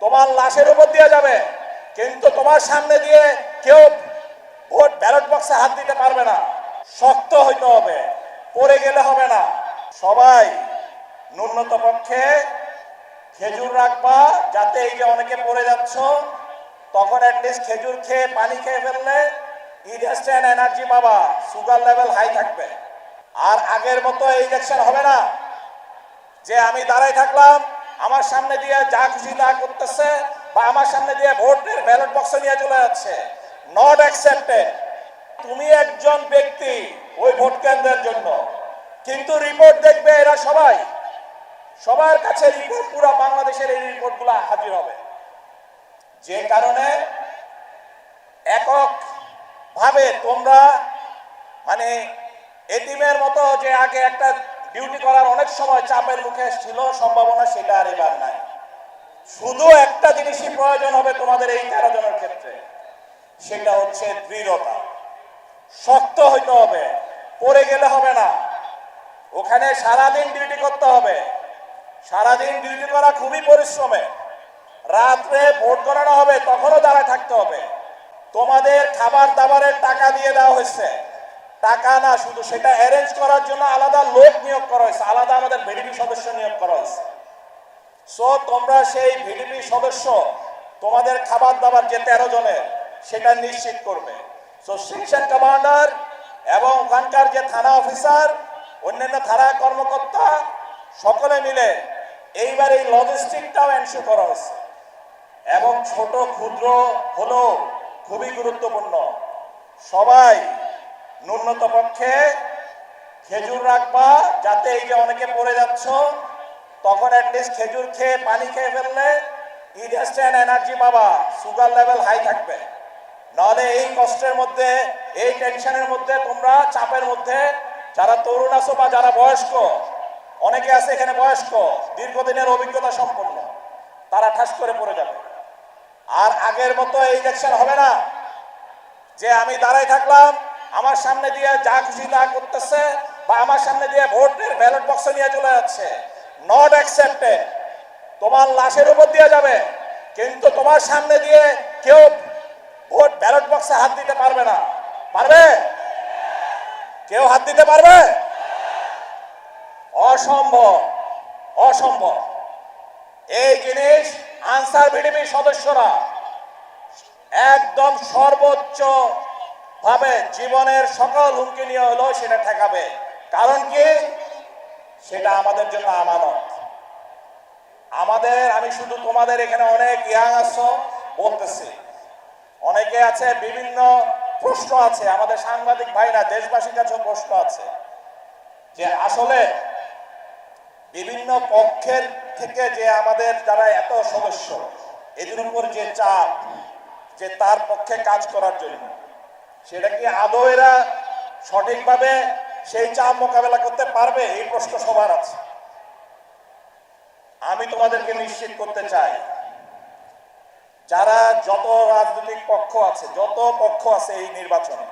তোমার লাশের উপর দিয়ে যাবে। কিন্তু তোমার সামনে দিয়ে কেউ ভোট ব্যালট বক্সে হাত দিতে পারবে না। শক্ত হইতে হবে, পড়ে গেলে হবে না। সবাই ন্যূনত পক্ষে খেজুর রাখবা, যাতে এই যে অনেকে পড়ে যাচ্ছ, তখন অ্যাটলিস্ট খেজুর খেয়ে পানি খেয়ে ফেললে ইনস্ট্যান্ট এনার্জি পাবা সুগার লেভেল হাই থাকবে। আর আগের মতো ইলেকশন হবে না। যে আমি দাঁড়াই থাকলাম আমার সামনে দিয়ে যা খুশি তা করতেছে বা আমার সামনে দিয়ে ভোটের ব্যালট বক্সে নিয়ে চলে যাচ্ছে। নট অ্যাকসেপ্টেড তুমি একজন ব্যক্তি ওই ভোট কেন্দ্রের জন্য। কিন্তু রিপোর্ট দেখবে এরা সবাই। সবার কাছে রিপোর্ট পুরো বাংলাদেশের এই রিপোর্টগুলো হাজির হবে। যে কারণে একক ভাবে তোমরা মানে এটিমের মতো যে আগে একটা ডিউটি করার অনেক সময় চাপের মুখে ছিল, সম্ভাবনা সেটা আর এবার নাই। শুধু একটা জিনিসই প্রয়োজন হবে তোমাদের এই তেরো জনের ক্ষেত্রে, সেটা হচ্ছে দৃঢ়তা। শক্ত হইতে হবে, পড়ে গেলে হবে না। ওখানে সারাদিন ডিউটি করতে হবে। সারাদিন ডিউটি করা খুবই পরিশ্রমে। রাত্রে ভোট করানো হবে, তখনও দাঁড়ায় থাকতে হবে। তোমাদের খাবার দাবারের টাকা দিয়ে দেওয়া হয়েছে। টাকা না, শুধু সেটা অ্যারেঞ্জ করার জন্য আলাদা লোক নিয়োগ করা হয়েছে, আলাদা আমাদের ভিডিপি সদস্য নিয়োগ করা হয়েছে। সো তোমরা সেই ভিডিপি সদস্য, তোমাদের খাবার দাবার যে তেরো জনের, সেটা নিশ্চিত করবে। সো সেকশন কমান্ডার এবং ওখানকার যে থানা অফিসার অন্যান্য থানা কর্মকর্তা, সকলে মিলে এইবার এই লজিস্টিকটাও এনশিওর করা হয়েছে। এবং ছোট, ক্ষুদ্র হলেও খুবই গুরুত্বপূর্ণ। সবাই ন্যূনত পক্ষে খেজুর রাখবা, যাতে এই যে অনেকে পড়ে যাচ্ছ, তখন অ্যাটলিস্ট খেজুর খেয়ে পানি খেয়ে ফেললে ইনস্ট্যান্ট এনার্জি পাবা সুগার লেভেল হাই থাকবে। নাহলে এই কষ্টের মধ্যে, এই টেনশনের মধ্যে তোমরা চাপের মধ্যে, যারা তরুণ আছো বা যারা বয়স্ক, অনেকে আছে এখানে বয়স্ক, দীর্ঘদিনের অভিজ্ঞতা সম্পন্ন, তারা ঠাস করে পড়ে যাবে। আর আগের মতো এই ইলেকশন হবে না। যে আমি দাঁড়াই থাকলাম আমার সামনে দিয়ে যা খুশি তা করতেছে বা আমার সামনে দিয়ে ভোটের ব্যালট বক্স নিয়ে চলে যাচ্ছে। নট অ্যাকসেপ্টেড তোমার লাশের উপর দিয়ে যাবে। কিন্তু তোমার সামনে দিয়ে কেউ ভোট ব্যালট বক্সে হাত দিতে পারবে না। পারবে? কেউ হাত দিতে পারবে? অসম্ভব। অসম্ভব। এই জিনিস আনসার বিডিপি সদস্যরা একদম সর্বোচ্চ ভাবে জীবনের সকল হুমকি নিয়ে হলো, সেটা ঠেকাবে। কারণ কি? সেটা আমাদের জন্য আমানত। আমাদের, আমি শুধু তোমাদের এখানে অনেক ইয়াং আছো বলতেছি। অনেকে আছে, বিভিন্ন প্রশ্ন আছে, আমাদের সাংবাদিক ভাইরা, দেশবাসীর কাছেও প্রশ্ন আছে। যে আসলে বিভিন্ন পক্ষের থেকে যে আমাদের যারা এত সদস্য, এদের উপর যে চাপ, যে তার পক্ষে কাজ করার জন্য সেটা কি আদৌ এরা সঠিকভাবে সেই চাপ মোকাবেলা করতে পারবে? এই প্রশ্ন সবার আছে। আমি তোমাদেরকে নিশ্চিত করতে চাই, যারা যত রাজনৈতিক পক্ষ আছে, যত পক্ষ আছে এই নির্বাচনে,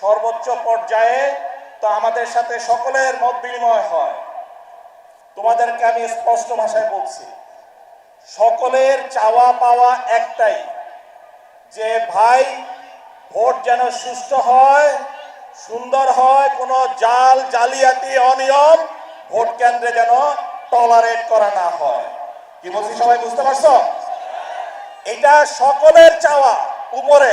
সর্বোচ্চ পর্যায়ে তো আমাদের সাথে সকলের মত বিনিময় হয়। তোমাদেরকে আমি স্পষ্ট ভাষায় বলছি, সকলের চাওয়া পাওয়া একটাই, যে ভাই ভোট যেন সুস্থ হয়, সুন্দর হয়, কোনো জাল, জালিয়াতি, অনিয়ম, ভোট কেন্দ্রে যেন টলারেট করা না হয়। কি বলছি সবাই বুঝতে পারছ? এটা সকলের চাওয়া, উপরে।